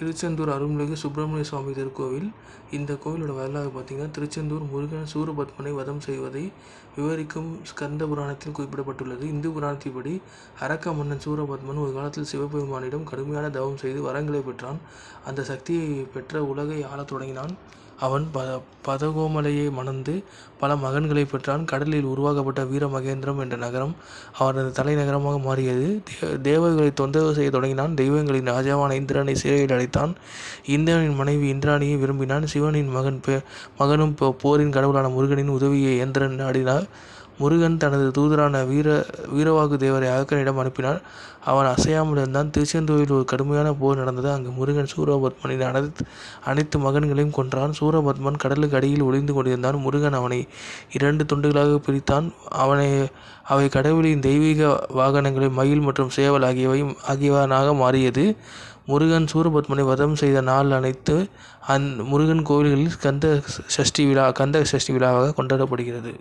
திருச்செந்தூர் அருள்மிகு சுப்பிரமணிய சுவாமி திருக்கோவில். இந்த கோவிலோட வரலாறு பார்த்திங்கன்னா திருச்செந்தூர் முருகன் சூரபத்மனை வதம் செய்வதை விவரிக்கும் ஸ்கந்த புராணத்தில் குறிப்பிடப்பட்டுள்ளது. இந்து புராணத்தின்படி அரக்க மன்னன் சூரபத்மன் ஒரு காலத்தில் சிவபெருமானிடம் கடுமையான தவம் செய்து வரங்களை பெற்றான். அந்த சக்தியை பெற்ற உலகை ஆளத் தொடங்கினான். அவன் ப பதகோமலையை மணந்து பல மகன்களை பெற்றான். கடலில் உருவாக்கப்பட்ட வீரமகேந்திரம் என்ற நகரம் அவரது தலைநகரமாக மாறியது. தேவர்களை தொந்தரவு செய்ய தொடங்கினான். தெய்வங்களின் ராஜாவான இந்திரனை சிறையில் அடைத்தான். இந்திரனின் மனைவி இந்திராணியை விரும்பினான். சிவனின் மகன் பெ மகனும் போரின் கடவுளான முருகனின் உதவியை இந்திரன் நாடினார். முருகன் தனது தூதரான வீர வீரவாகு தேவரை அகக்கனிடம் அனுப்பினார். அவன் அசையாமல் இருந்தான் திருச்செந்தூரில் ஒரு கடுமையான போர் நடந்தது. அங்கு முருகன் சூரபத்மனின் அனைத்து அனைத்து மகன்களையும் கொன்றான். சூரபத்மன் கடலுக்கு அடியில் ஒளிந்து கொண்டிருந்தான். முருகன் அவனை இரண்டு துண்டுகளாக பிரித்தான். அவனை அவை கடவுளின் தெய்வீக வாகனங்களை மயில் மற்றும் சேவல் ஆகியவை ஆகியவனாக மாறியது. முருகன் சூரபத்மனை வதம் செய்த நாள் அனைத்து அந் முருகன் கோவில்களில் கந்த சஷ்டி விழா கந்த சஷ்டி விழாவாக கொண்டாடப்படுகிறது.